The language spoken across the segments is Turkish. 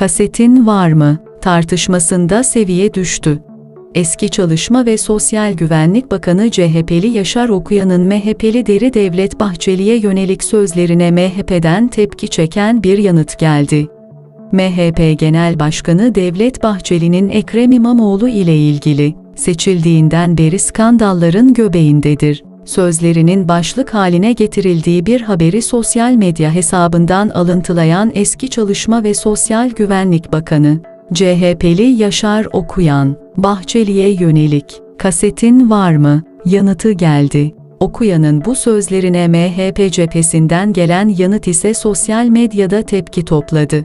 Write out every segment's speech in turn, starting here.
Kasetin var mı? Tartışmasında seviye düştü. Eski Çalışma ve Sosyal Güvenlik Bakanı CHP'li Yaşar Okuyan'ın MHP'li Deri Devlet Bahçeli'ye yönelik sözlerine MHP'den tepki çeken bir yanıt geldi. MHP Genel Başkanı Devlet Bahçeli'nin Ekrem İmamoğlu ile ilgili seçildiğinden beri skandalların göbeğindedir. Sözlerinin başlık haline getirildiği bir haberi sosyal medya hesabından alıntılayan eski Çalışma ve Sosyal Güvenlik Bakanı, CHP'li Yaşar Okuyan, Bahçeli'ye yönelik, kasetin var mı? Yanıtı geldi. Okuyan'ın bu sözlerine MHP cephesinden gelen yanıt ise sosyal medyada tepki topladı.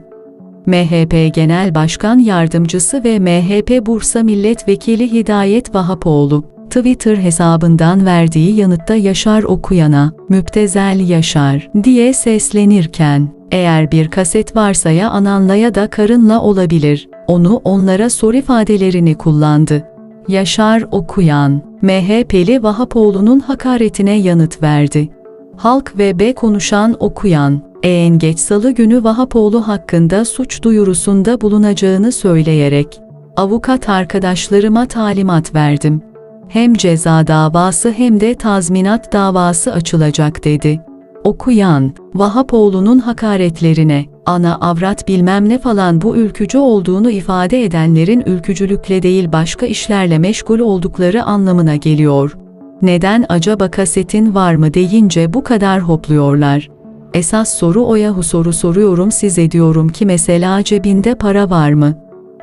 MHP Genel Başkan Yardımcısı ve MHP Bursa Milletvekili Hidayet Vahapoğlu, Twitter hesabından verdiği yanıtta Yaşar Okuyan'a, müptezel Yaşar diye seslenirken, eğer bir kaset varsa ya ananla ya da karınla olabilir, onu onlara sor ifadelerini kullandı. Yaşar Okuyan, MHP'li Vahapoğlu'nun hakaretine yanıt verdi. Halk ve B konuşan Okuyan, en geç salı günü Vahapoğlu hakkında suç duyurusunda bulunacağını söyleyerek, avukat arkadaşlarıma talimat verdim. Hem ceza davası hem de tazminat davası açılacak dedi. Okuyan, Vahapoğlu'nun hakaretlerine, ana avrat bilmem ne falan bu ülkücü olduğunu ifade edenlerin ülkücülükle değil başka işlerle meşgul oldukları anlamına geliyor. Neden acaba kasetin var mı deyince bu kadar hopluyorlar? Esas soru o yahu soru soruyorum size diyorum ki mesela cebinde para var mı?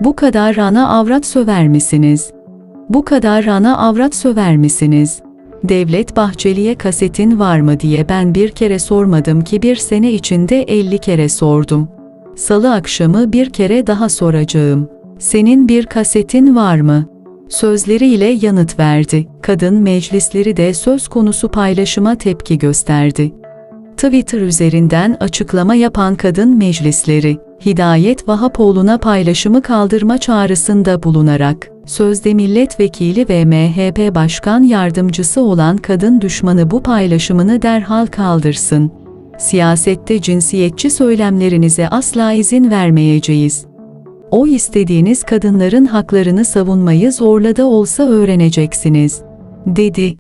Bu kadar ana avrat söver misiniz? Bu kadar ana avrat söver misiniz? Devlet Bahçeli'ye kasetin var mı diye ben bir kere sormadım ki bir sene içinde 50 kere sordum. Salı akşamı bir kere daha soracağım. Senin bir kasetin var mı? Sözleriyle yanıt verdi. Kadın meclisleri de söz konusu paylaşıma tepki gösterdi. Twitter üzerinden açıklama yapan kadın meclisleri, Hidayet Vahapoğlu'na paylaşımı kaldırma çağrısında bulunarak, sözde milletvekili ve MHP Başkan Yardımcısı olan kadın düşmanı bu paylaşımını derhal kaldırsın. Siyasette cinsiyetçi söylemlerinize asla izin vermeyeceğiz. O istediğiniz kadınların haklarını savunmayı zorla da olsa öğreneceksiniz, dedi.